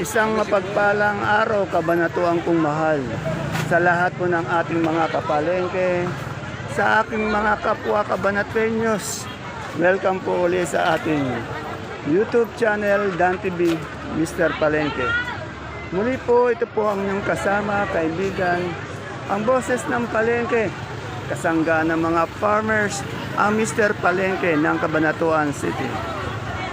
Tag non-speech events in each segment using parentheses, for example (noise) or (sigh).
Isang mapagpalang araw, kabanatuan kong mahal. Sa lahat po ng ating mga kapalengke, sa aking mga kapwa kabanatenyos, welcome po ulit sa ating YouTube channel, Dan TV, Mr. Palengke. Muli po, ito po ang inyong kasama, kaibigan, ang boses ng Palengke, kasangga ng mga farmers, ang Mr. Palengke ng Cabanatuan City.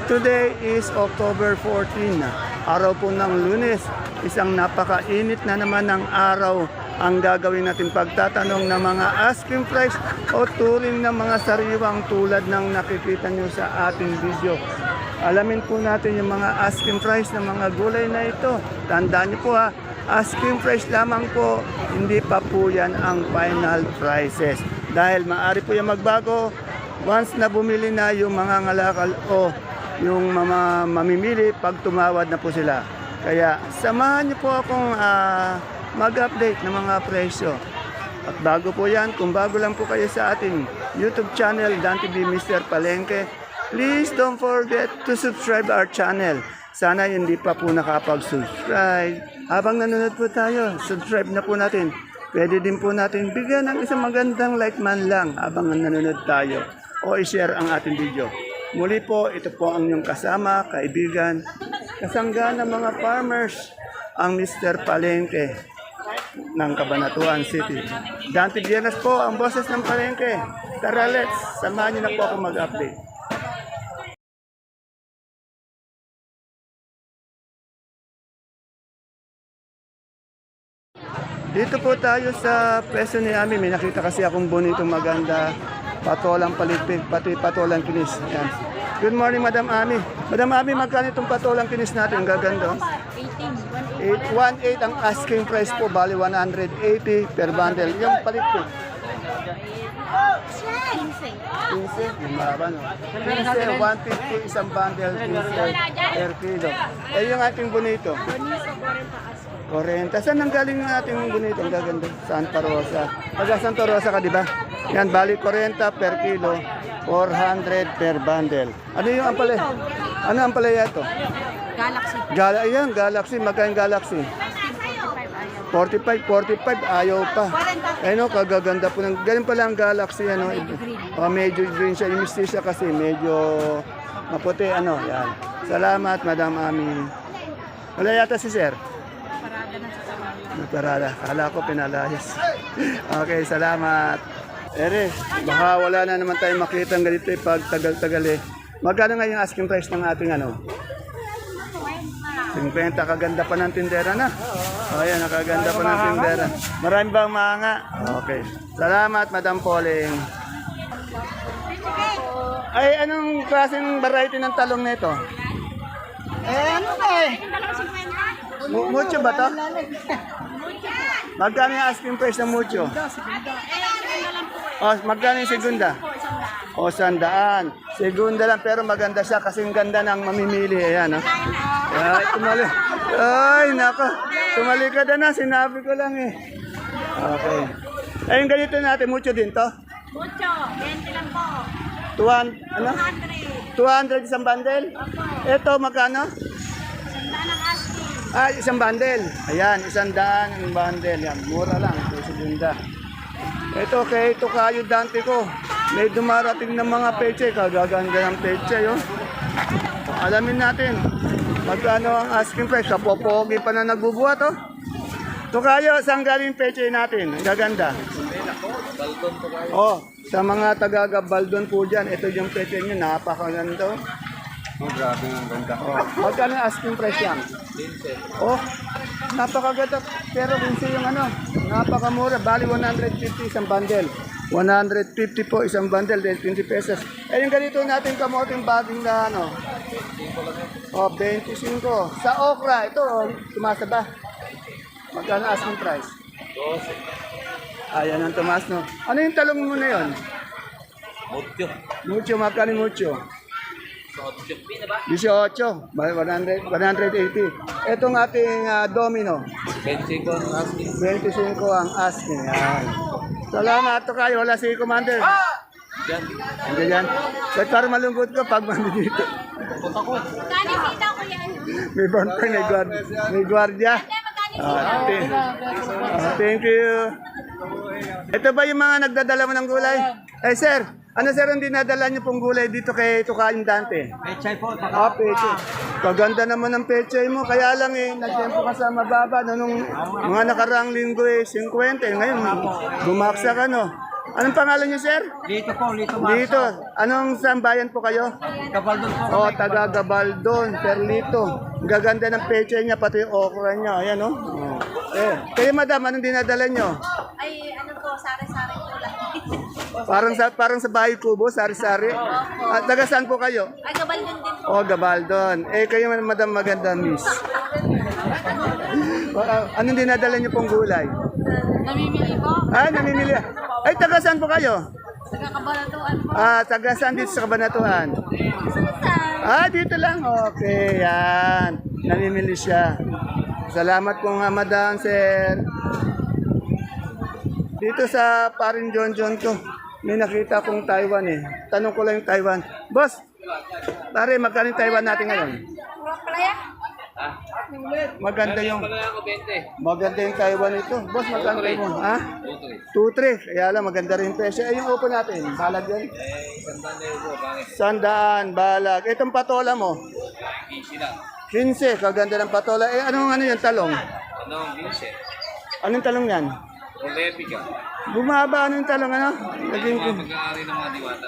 Today is October 14, araw po ng lunes. Isang napakainit na naman ng araw ang gagawin natin pagtatanong ng mga asking price o turing ng mga sariwang tulad ng nakikita nyo sa ating video. Alamin po natin yung mga asking price ng mga gulay na ito. Tandaan nyo po ha, asking price lamang po, hindi pa po yan ang final prices. Dahil maaari po yan magbago once na bumili na yung mga ngalakal o yung mga mamimili pag tumawad na po sila. Kaya samahan niyo po akong ah, mag-update ng mga presyo. At bago po yan, kung bago lang po kayo sa ating YouTube channel, Dan TV Mr. Palengke, please don't forget to subscribe our channel. Sana hindi pa po nakapag-subscribe. Habang nanonood po tayo, subscribe na po natin. Pwede din po natin bigyan ng isang magandang like man lang habang nanonood tayo o i-share ang ating video. Muli po, ito po ang inyong kasama, kaibigan, kasangga ng mga farmers, ang Mr. Palengke ng Cabanatuan City. Dante Bienes po, ang boses ng Palengke. Tara, let's, samahan niyo na po ako mag-update. Dito po tayo sa peso ni Ami. May nakita kasi akong bonitong maganda. Patolang paligpig, pati patolang kinis. Yan. Good morning, Madam Ami. Madam Ami, magkano itong patolang kinis natin? Gaganda. oh. 18, 818 ang asking price po, bali 180 per bundle. Yung paligpig. 15. 15, yung baba no. 15, 150 isang bundle, 15 per kilo. Eh yung ating bonito. Bonito, 40 as. 40. Saan ang galing ng ating bonito? Ang gaganda. Santa Rosa. Taga Santa Rosa ka, di ba? Yan, bali 40 per kilo, 400 per bundle. Ano yung ampalaya? Ano ang palaya ito? Galaxy. Gala, ayan, Galaxy. Magkain Galaxy? 45, 45, ayaw pa. Eh no, kagaganda po ng, ganun pala ang Galaxy, ano, oh, medyo green siya, yung siya kasi medyo maputi, ano, yan. Salamat, Madam Ami. Wala yata si Sir. Parada na sa. Naparada. Kala ko pinalayas. (laughs) okay, salamat. Ere, baka wala na naman tayo makita ng ganito eh, pag tagal-tagal eh. Magkano nga yung asking price ng ating ano? 50, kaganda pa ng tindera na. O yan, nakaganda pa ng tindera. Marami bang mga? Okay. Salamat, Madam Pauling. Ay, anong klaseng variety ng talong nito? Eh, ano ba eh? Mu- Mucho ba to? Magkano yung asking price ng mucho? Oh, magkano yung segunda? O, sandaan. Segunda lang, pero maganda siya kasi ang ganda ng mamimili. Ayan, oh. Ay, tumali. Ay, nako. Tumali ka na na, sinabi ko lang eh. Okay. Ay, yung ganito natin, mucho din to? Mucho, 20 lang po. Tuwan, ano? 100. 200 isang bundle? Ito, magkano? Sanda ng asking. Ah, isang bundle. Ayan, isang daan ang bundle. Yan, mura lang. Ito, segunda. Ito, kay ito kayo dante ko. May dumarating ng mga peche. Kagaganda ng peche, yun. Alamin natin. Magkano ang asking price? Kapopogi pa na nagbubuhat, oh. Ito saan galing peche natin? Gaganda. Oh, sa mga taga-Gabaldon po dyan, ito yung peche nyo, napakaganda. oh. Oh, grabe ang ganda. Oh, magkano ang asking price yan? Oh, napakaganda. Pero minsan yung ano, napakamura. Bali 150 isang bundle. 150 po isang bundle dahil 20 pesos. Eh yung ganito natin kamoting baging na ano. Oh, 25. Sa okra, ito oh, tumasa ba? Magkano asking price? 12. Ayan ang tumas no. Ano yung talong mo na yun? Mucho. Mucho, magkano mucho? 18. 100, 180. Itong ating ah, domino, 25 ang asking. 25 ang asking. Yan. Salamat to kayo. Wala si Commander. Yan. Hindi yan. Ba't parang malungkot ko pag dito? Punta ko. Kani kita ko yan. may bantay, may guard, may guardia. Ah, thank, ah, thank you. Ito ba yung mga nagdadala mo ng gulay? Eh sir, ano sir ang dinadala niyo pong gulay dito kay Tukayong Dante? Pechay po. Ah, peche. Kaganda naman ng peche mo. Kaya lang eh, nagtempo ka sa mababa. No, nung mga nakaraang linggo eh, 50. Ngayon, bumaksa ka no. Anong pangalan niyo, sir? Dito po, dito Dito. Anong sambayan po kayo? Kapal doon po. O, taga Gabaldon, Perlito. Ang Gaganda ng peche niya, pati yung okra niya. Ayan, no? Oh. Eh, kayo, madam, anong dinadala niyo? Ay, ano po, sari-sari po lang. (laughs) Parang sa parang sa bahay kubo, sari-sari. At taga saan po kayo? Ay, gabal din po. O, Gabaldon. Eh, kayo, madam, maganda, miss. (laughs) Ah, anong dinadala niyo pong gulay? Namimili po. Ay, namimili. Ay, taga saan po kayo? Nagkakabalatuan po. Ah, taga saan dito sa Kabanatuan? Ah, dito lang. Okay, yan. Namimili siya. Salamat po nga, madam, sir. Dito sa parin John John ko, may nakita kong Taiwan eh. Tanong ko lang yung Taiwan. Boss, pare, magkano Taiwan natin ngayon? Playa? Maganda yung, Kaya ako 20. maganda yung Taiwan ito. Boss, magkano tayo mo? Ha? Tutoy. 2-3. Kaya lang, maganda rin yung presyo. Ay, yung upo natin, balag yan. Eh, sandaan balag. Itong patola mo, Easy lang. 15. Kaganda ng patola. Eh, anong ano yung talong? Ano ang Vincent? Anong talong yan? Prolepi ka. Bumaba ano yung talong ano? Naging Mga mag-aari ng mga diwata.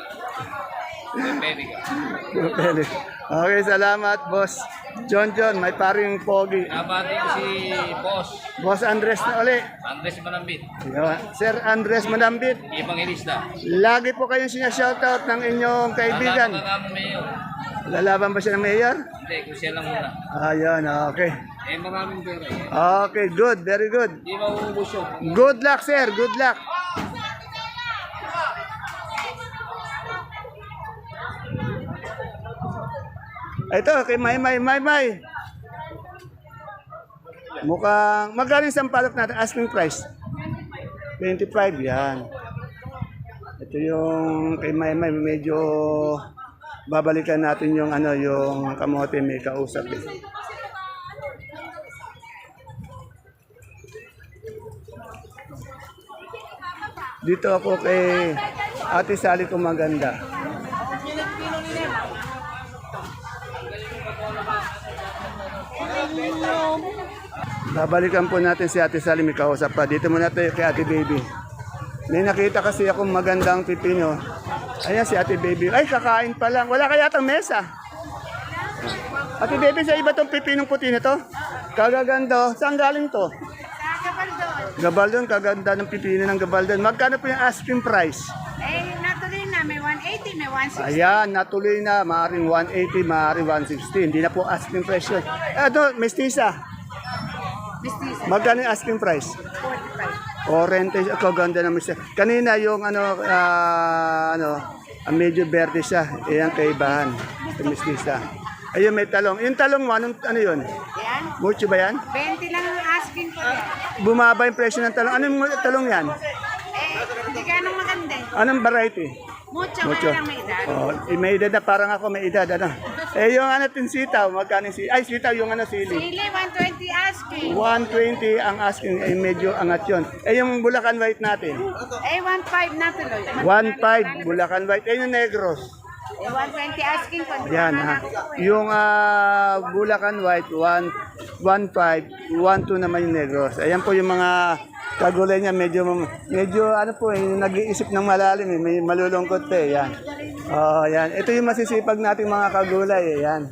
Pele. Okay, salamat, boss. John John, may paring pogi. Nabati ko si Boss. Boss Andres na uli. Andres Manambit. Yun. Sir Andres Manambit, Evangelista. lagi po kayong sinashoutout ng inyong kaibigan. Lalaban ka mayor. Lalaban ba siya ng mayor? Hindi, kung siya lang muna. Ayun, okay. Eh, maraming pera. Okay, good, very good. Hindi mauubos yun. Good luck, sir. Good luck. Ito, kay May May May May. Mukhang, magkano yung sampalok natin? Asking price? 25, yan. Ito yung kay May May, medyo babalikan natin yung ano, yung kamote may kausap eh. Dito ako kay Ate Sally kung maganda. Babalikan po natin si Ate Sally, may kausap pa. Dito muna tayo kay Ate Baby. May nakita kasi akong magandang pipino. Ayan si Ate Baby. Ay, kakain pa lang. Wala kaya tang mesa. Ate Baby, sa iba tong pipinong puti na to? Kagaganda. oh. Saan galing to? Sa Gabaldon. Gabaldon, kaganda ng pipino ng Gabaldon. Magkano po yung asking price? 180, may 160. Ayan, natuloy na. Maaring 180, maaring 160. Hindi na po asking price yun. Ito, mestiza. Mistisa. Magkano yung asking price? 45. O rente, kaganda ng mestiza. Kanina yung ano, ah, ano, ah, medyo verde siya. Ayan, kaibahan. Ito mestiza. Ayun, may talong. Yung talong mo, anong, ano yun? Yan. Mucho ba yan? 20 lang ang asking ko. yan. Bumaba yung presyo ng talong. Anong talong yan? Eh, hindi ka nang maganda. eh. Anong variety? Mucho, Mucho. lang may edad. Oh, eh, may edad na parang ako may edad ano. Eh yung ano tin sitaw, magkano si Ay sitaw yung ano sili. Sili, 120 asking. 120 ang asking eh medyo angat yon. Eh yung Bulacan White natin. Eh, 1.5 na tuloy. 1.5 Bulacan White. Eh yung Negros. Eh, 120 asking ko. Yan ha. Yung ah, Bulacan White 1 1.5 1.2 naman yung Negros. Ayan po yung mga kagulay niya medyo medyo ano po eh, nag-iisip ng malalim eh. May malulungkot pa eh. Yan. Oh, yan. Ito yung masisipag nating mga kagulay eh. Yan.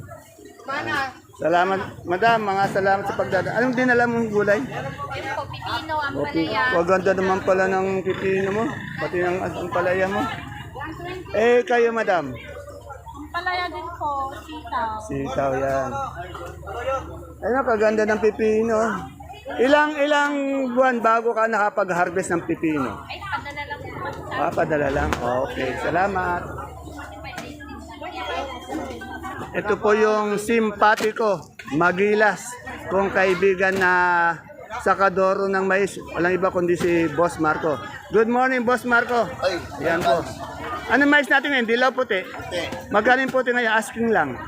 Salamat, madam, mga salamat sa pagdada. Anong dinala mong gulay? Yung po, pipino, ang Okay. Waganda naman pala ng pipino mo, pati ng ang palaya mo. Eh, kayo, madam. Palaya din po, sitaw. Sitaw yan. Ayun, kaganda ng pipino. Ilang ilang buwan bago ka nakapag-harvest ng pipino? Ay, padala lang po. Ah, padala lang. Okay, salamat. Ito po yung simpatiko, Magilas, kung kaibigan na sakadoro ng mais. Walang iba kundi si Boss Marco. Good morning, Boss Marco. Yan po. Ano mais natin ngayon? Dilaw puti. Ate, Magkano yung puti ngayon? Asking lang.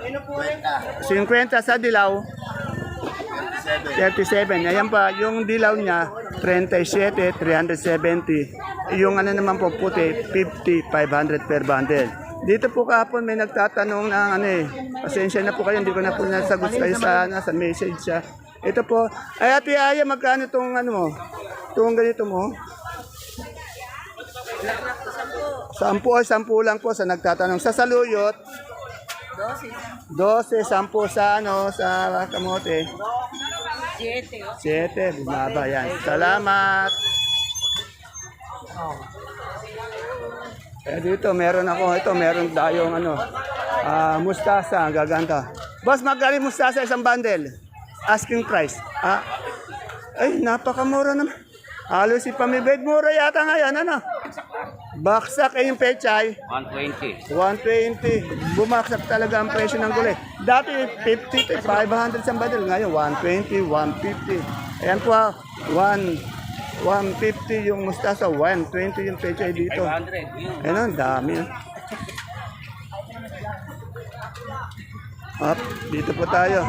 kwenta. 50 sa dilaw, 37. Ayan pa, yung dilaw niya, 37, 370. Yung ano naman po, puti, 50, 500 per bundle. Dito po kahapon may nagtatanong ng ano eh, pasensya na po kayo, hindi ko na po nasagot kayo sa, ano, sa message siya. Ito po, ay ate Aya, magkano itong ano mo? Itong ganito mo? Sampu o sampu lang po sa nagtatanong. Sa saluyot, 12, 10 sa ano, sa kamote. 7. bumaba yan. Salamat. Eh dito, meron ako, ito, meron tayong ano, ah, mustasa, ang gaganda. Boss, yung mustasa isang bundle? Asking price. Ah, ay, napakamura naman. Halos si Pamibed, mura yata ngayon, ano? Baksak eh yung pechay. 120. 120. Bumaksak talaga ang presyo ng gulay. Dati 50 to 500 sa bundle. Ngayon 120, 150. Ayan po ah, 1 150 yung mustasa, 120 yung pechay dito. 500. Yun. Ayun, ang dami. ah. Up, dito po tayo.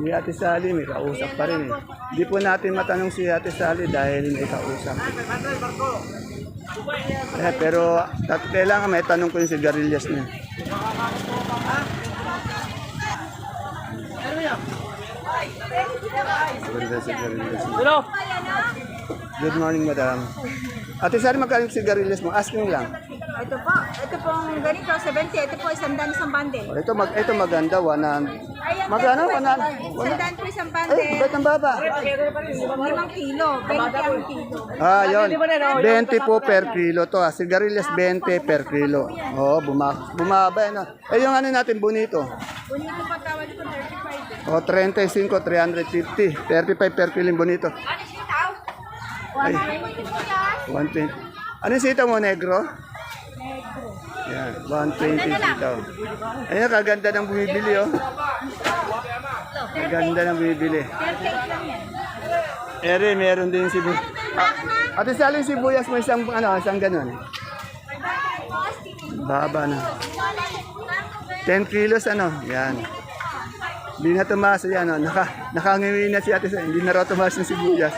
Si Ate Sally, may kausap pa rin eh. Hindi po natin matanong si Ate Sally dahil may kausap. Eh, pero tat kailangan may tanong ko yung sigarilyas niya. Maganda sigarilyas. Good morning, madam. Ate Sally, magkano yung sigarilyas mo? Asking lang. Ito po, ito pong ganito, 70. Ito po, isang daan isang bundle. Oh, ito, mag, ito maganda, 100. Ayan, Magkano? po, 100? Isang daan po isang Ay, bundle. ba't ang baba? Limang kilo, 20 ang kilo. Ah, yun. 20 po per kilo to. Ah. Sigarilyas 20 per kilo. Oo, buma bumaba ah. Eh, yung ano natin, bonito. Bonito pa tawad ko, 35. O, 35, 350. 35 per kilo yung bonito. Ay. 120 po yan. 120. Ano yung sitaw mo, negro? Yan, 120 sitaw. Ayun, kaganda ng bumibili, oh. Kaganda ng bumibili. 38 lang yan. Ere, meron din si ah, Ate Saling sibuyas mo isang ano, isang ganun. Baba na. 10 kilos ano, yan. Hindi na tumaas yan, oh. Naka, nakangiwi na si Ate Saling. Hindi na raw tumaas yung sibuyas.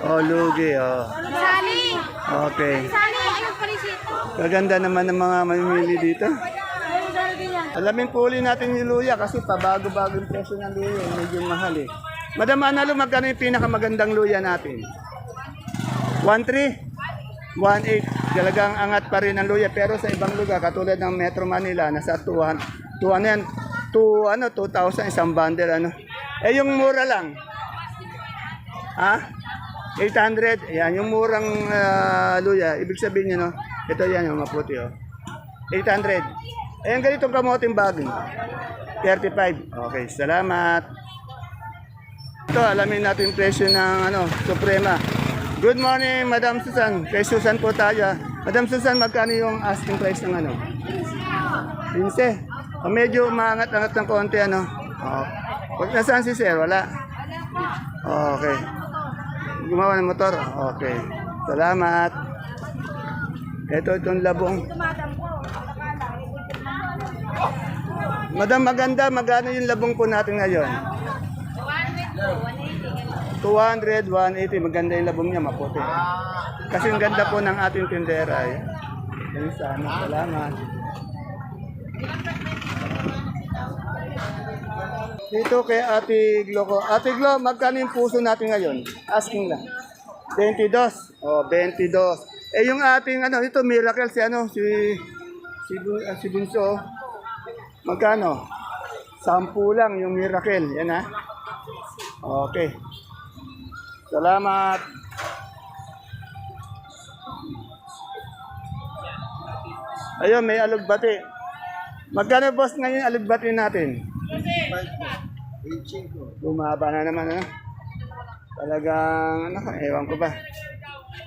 Oh, lugi, oh. Sali! Okay. Sali! Ayun pa rin sito. Kaganda naman ng mga mamimili dito. Alamin po uli natin yung luya kasi pabago-bago yung presyo ng luya. Medyo mahal eh. Madam Analo, magkano yung pinakamagandang luya natin? 1.3? 1.8. Talagang angat pa rin ang luya. Pero sa ibang lugar, katulad ng Metro Manila, nasa 200. 2 ano yan? 2, ano, 2,000 isang bundle. Ano. Eh, yung mura lang. Ha? 800. Ayan, yung murang ah, luya. Ibig sabihin nyo, no? Ito yan, yung maputi, oh. 800. Ayan, ganitong kamoting bagong. 35. Okay, salamat. Ito, alamin natin yung presyo ng ano, Suprema. Good morning, Madam Susan. Kay Susan po tayo. ah. Madam Susan, magkano yung asking price ng ano? 15. Oh, medyo maangat-angat ng konti, ano? Oh. Pag nasaan si Sir, wala? Okay. Gumawa ng motor? Okay. Salamat. Ito, itong labong. Madam, maganda. Magkano yung labong po natin ngayon? 200, 180. Maganda yung labong niya, maputi. Kasi ang ganda po ng ating tindera. Eh. Sana. Salamat. Dito kay Ate Glo ko. Ate Glo, magkano yung puso natin ngayon? Asking lang. 22. Oh, 22. Eh yung ating ano, ito miracle si ano, si si, ah, si Bunso. Magkano? Sampu lang yung miracle. Yan ha. Okay. Salamat. Ayun, may alugbati. Magkano boss ngayon alugbati natin? Bumaba na naman, ano? Talagang, ano, ewan ko ba.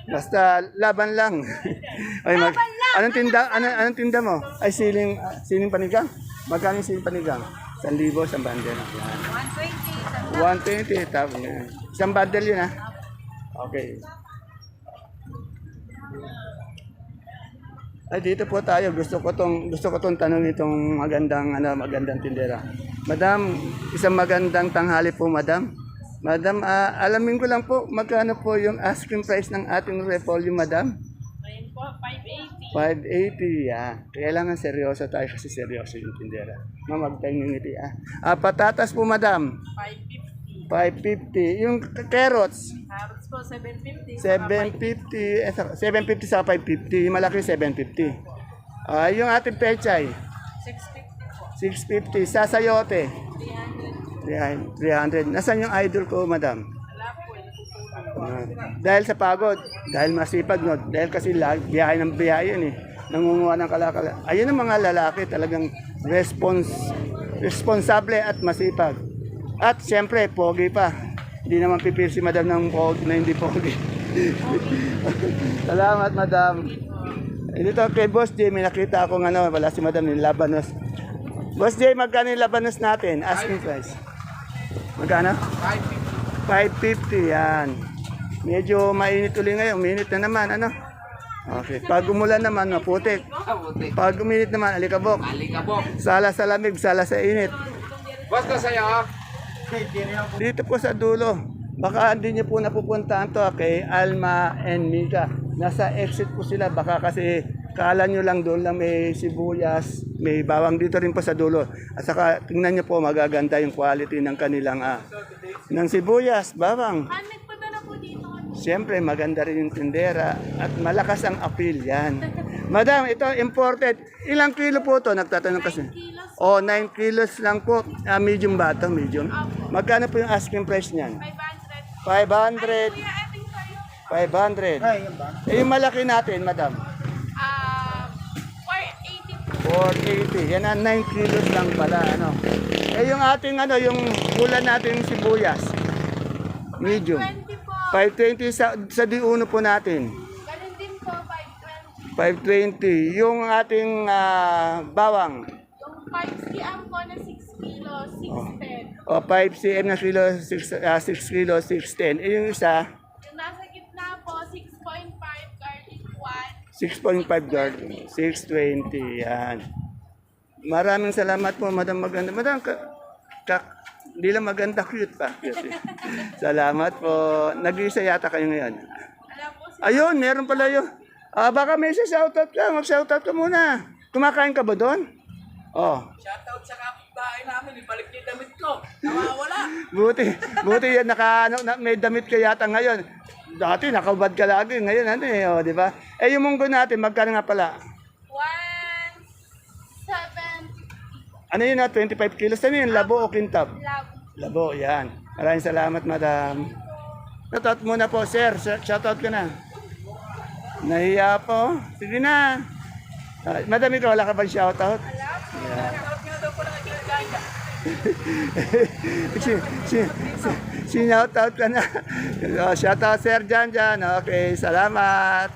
Basta laban lang. (laughs) Ay, mag, Anong tinda, anong, anong tinda mo? Ay, siling, ah, siling panigang? Magkano yung siling panigang? 1,000, isang bundle. Yan. 120, tapos yan. Isang bundle yun, ha? Okay. Ay dito po tayo. Gusto ko tong gusto ko tong tanong itong magandang ano magandang tindera. Madam, isang magandang tanghali po, Madam. Madam, ah, alamin ko lang po magkano po yung asking price ng ating repolyo, Madam? Ayun po, 580. 580, ah. Kailangan seryoso tayo kasi seryoso yung tindera. Mamagtay ng ngiti, ah. ah. Patatas po, Madam. 550. 550. Yung carrots, Carrots po, 750. 750, eh, sa- 750 sa 550, yung malaki 750. Ah, yung ating pechay, 650 po. 650, sa sayote, 300. 300. Nasaan yung idol ko, madam? Wala po, eh, natutulog. Ah, dahil sa pagod, dahil masipag, no? dahil kasi lag, biyahe ng biyahe yun eh. Nangunguha ng kalakala. Ayun ang mga lalaki talagang respons, responsable at masipag. At siyempre, pogi pa. Hindi naman pipil si madam ng pogi na hindi pogi. Salamat, madam. Dito kay Boss J, may nakita akong ano, wala si madam yung labanos. Boss J, magkano yung labanos natin? Asking price. Magkano? 550 yan. Medyo mainit ulit ngayon. Uminit na naman, ano? Okay. Pag umulan naman, maputik. Pag uminit naman, alikabok. Alikabok. Sala sa lamig, sala sa init. Ko sa'yo. Dito po sa dulo. Baka hindi niyo po napupuntahan to ah, kay Alma and Mika. Nasa exit po sila. Baka kasi kala nyo lang doon lang may sibuyas, may bawang dito rin po sa dulo. At saka tingnan nyo po magaganda yung quality ng kanilang ah, ng sibuyas, bawang. Siyempre, maganda rin yung tindera at malakas ang appeal yan. Madam, ito imported. Ilang kilo po to? Nagtatanong kasi. O, 9 kilos lang po. Ah, medium ba ito? Medium. Magkano po yung asking price niyan? 500. 500. Kuya, eting sa'yo. 500. Eh, yung malaki natin, madam. Ah, 480 po. 480. Yan ang 9 kilos lang pala. Ano. Eh, yung ating, ano, yung ulan natin sibuyas. Medium. 20 po. 520 sa, sa D1 po natin. Ganun din po, 520. 520. Yung ating ah, bawang. Yung 5 cm po na 6 kilo, 610. O 5 cm na kilo, 6, ah, 6 kilo, 610. Eh, yung isa, Yung nasa gitna po, 6.5 garlic 1. 6.5 guard. 620. Yan. Maraming salamat po, Madam Maganda. Madam, ka, ka, hindi lang maganda, cute pa. Cute, eh. (laughs) salamat po. Nag-iisa yata kayo ngayon. Alam po, si Ayun, meron pala yun. Ah, baka may shoutout ka. Mag-shoutout ka muna. Kumakain ka ba doon? Oh. Shoutout sa kapitbahay namin. Ibalik niyo yung damit ko. Nawawala. (laughs) Buti, buti yan, naka, ano, na, may damit ka yata ngayon. Dati nakabad ka lagi, ngayon ano eh, oh, di ba? Eh yung munggo natin, magkano nga pala? 170 Ano yun na, 25 kilos? Ano yun, labo o kintab? love. Labo, yan. Maraming salamat, madam. Shoutout muna po, sir. Sh- Shoutout ka na. Nahiya po. Sige na. Ah, madam, ikaw, wala ka bang shoutout? Yeah. (laughs) si, si, si, sinoutout ka na. oh, shoutout, sir, dyan, dyan. Okay, salamat.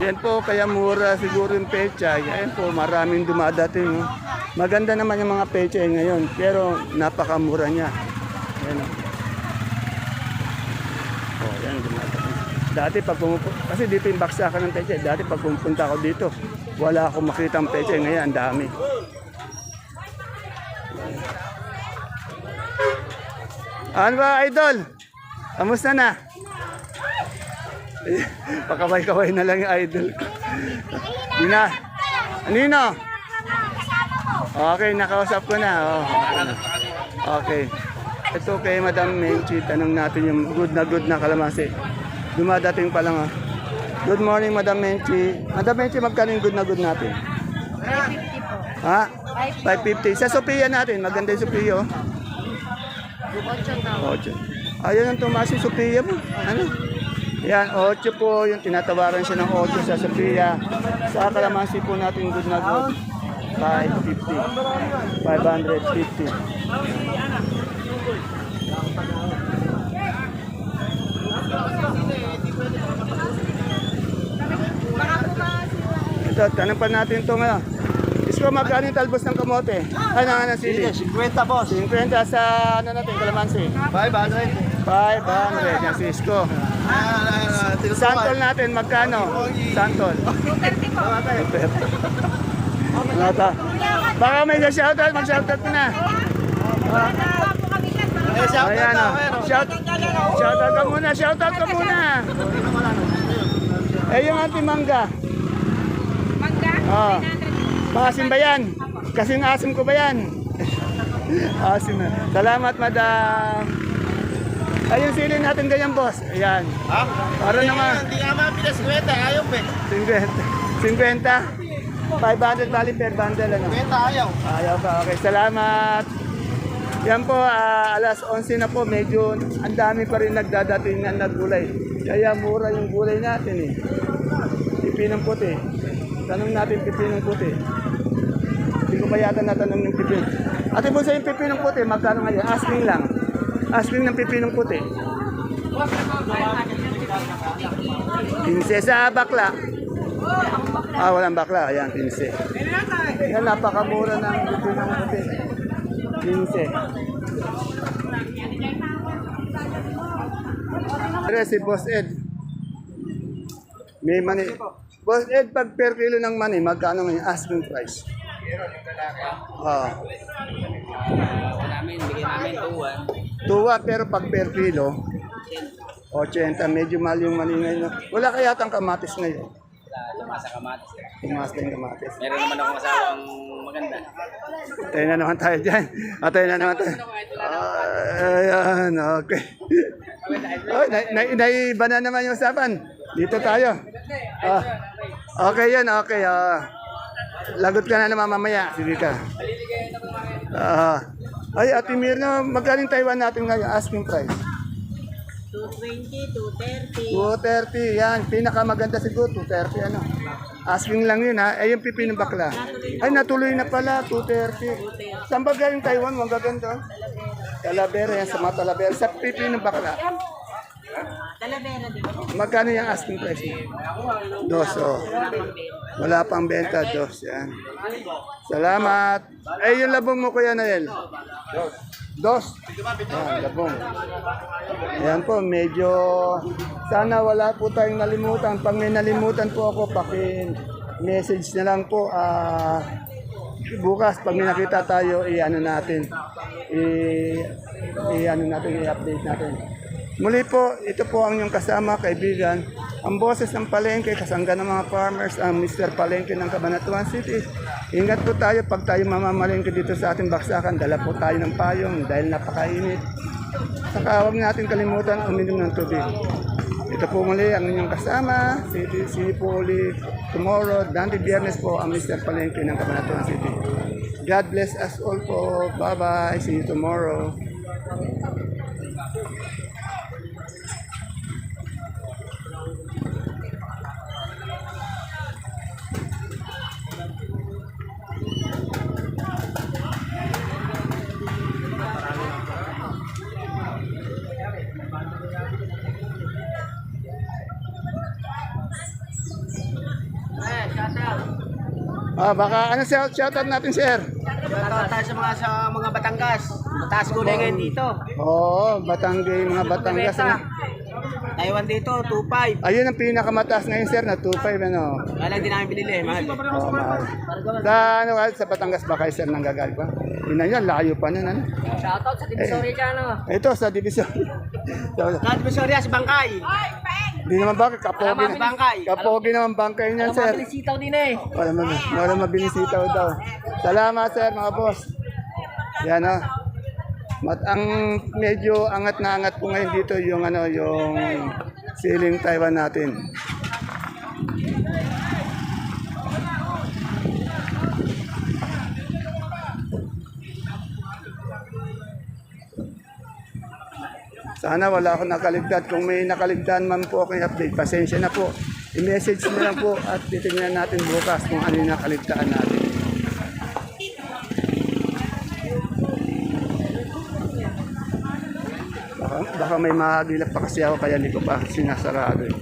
Yan po, kaya mura siguro yung pechay. Ayan po, maraming dumadating. Maganda naman yung mga pechay ngayon, pero napakamura niya. Ayan. oh. Oh, yan, dumadating. Dati pag pumupunta, kasi dito yung baksakan ng pechay. Dati pag pumupunta ako dito, wala akong makita ang pechay. Ngayon, ang dami. Ano ba, idol? Kamusta na? (laughs) Pakaway-kaway na lang yung idol ko. Nina. Nino? Okay, nakausap ko na. Oh. Okay. Ito kay Madam Menchi, tanong natin yung good na good na kalamansi. Dumadating pa lang oh. Good morning, Madam Menchi. Madam Menchi, magkano yung good na good natin? 550 po. Ha? 550. Sa Sophia natin, maganda yung Sophia oh. 8 daw. 8. Ayun ang tumaas yung mo. Ano? Yan, 8 po yung tinatawaran siya ng 8 sa Sophia. Sa kalamansi po natin good na good. 550. 550. Ito, tanong pa natin ito ngayon. Isko, magkano yung talbos ng kamote? Ano nga ng sili? 50 boss. 50 sa ano natin, kalamansi. 500. 500 yan si Isko. Santol natin, magkano? Santol. 230 po. Nata. Baka may na-shoutout, mag-shoutout na. Dyan. Mga Ayan o. Shout, shoutout ka muna, shoutout ka muna. Eh, yung ating mangga. mangga, Ah. 900. Maasim ba yan? Kasing asim ko ba yan? (laughs) asim na. Salamat, madam. Ayun, sili natin ganyan, boss. Ayan. Ha? Para naman. Hindi nga mga pinaskweta, ayaw pe. 50. 50. 500 bali per bundle, ano? Kwenta ayaw. Ayaw ka. Okay, salamat. Yan po, ah, alas 11 na po. Medyo ang dami pa rin nagdadating na gulay. Kaya mura yung gulay natin eh. Pipinong puti. Tanong natin pipinong puti. Hindi ko pa yata natanong yung pipin. Ate po sa yung pipinong puti, magkano ngayon? Asking lang. Asking ng pipinong puti. 15 sa bakla. Ah, walang bakla. Ayan, 15. Yan, napakamura ng pipinong puti. 15. Pero si Boss Ed. May mani. Boss Ed, pag per kilo ng mani, magkano ngayon asking price? Ah. namin, bigyan namin tuwan. Tuwa pero pag per kilo, 80, medyo mahal yung mani ngayon. Wala kaya tang kamatis ngayon. Lumasa kamatis. Tumaas na yung kamatis. Meron naman akong asawang maganda. Tayo na naman tayo dyan. Ah, tayo na naman tayo. Ah, ayan, okay. Oh, na, na, naiba na naman yung usapan. Dito tayo. Ah, okay yan, okay. Ah. Lagot ka na naman mamaya. Sige ka. Ah. ay, Ate Mirna, magkaling Taiwan natin ngayon? Asking price. 220, 230. 230, yan. Pinakamaganda siguro, 230 ano. Asking lang yun ha. Ay, yung pipi ng bakla. Ay, natuloy na pala, 230. Saan ba galing Taiwan? Ang gaganda. Talavera, yan sa mga Talavera. Sa pipi ng bakla. Magkano yung asking price mo? Dos, oh. Wala pang benta, dos. Yan. Salamat. Eh, yung labong mo, Kuya Nael? Dos. Yan, labong. Yan po, medyo... Sana wala po tayong nalimutan. Pag may nalimutan po ako, paki-message na lang po. Ah... bukas pag may nakita tayo i-ano natin i, i-ano natin i-update natin Muli po, ito po ang inyong kasama, kaibigan. Ang boses ng palengke, kasangga ng mga farmers, ang Mr. Palengke ng Cabanatuan City. Ingat po tayo pag tayo mamamalengke dito sa ating baksakan. Dala po tayo ng payong dahil napakainit. Saka huwag natin kalimutan uminom ng tubig. Ito po muli ang inyong kasama. See, see po ulit tomorrow. Dante Biyernes po ang Mr. Palengke ng Cabanatuan City. God bless us all po. Bye-bye. See you tomorrow. Ah, baka ano shout shoutout natin, sir? Shoutout tayo sa mga sa mga Batangas. Mataas gulay ngayon dito. Oo, Batanggay, mga Batangas. Ano? Taiwan dito, 2.5. Ayun ang pinakamataas ngayon, sir, na 2.5, ano? Lang din namin binili, mahal. Oo, mahal. Sa, ano, sa Batangas ba kayo, sir, nang gagaling pa? Yun na yan, layo pa nun, ano? Shoutout sa Divisoria ka, no? Ito, sa division. so, Sa Divisoria, si Bangkay. Di naman ba, kapogi, Alam bangkay. kapogi naman bangkay niyan, sir. Sitaw din eh. Wala mo, wala mabilisitaw daw. Salamat, sir, mga boss. Yan, oh. Mat ang medyo angat na angat po ngayon dito yung ano yung ceiling Taiwan natin. Sana wala akong nakaligtan. Kung may nakaligtan man po akong update, pasensya na po. I-message na lang po at titignan natin bukas kung ano yung nakaligtaan natin. Baka, baka may mahagilap pa kasi ako kaya hindi ko pa sinasarado. eh.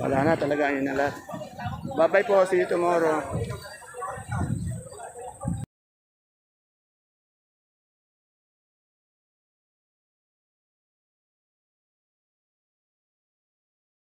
Wala na talaga yun na lahat. Bye bye po, see you tomorrow.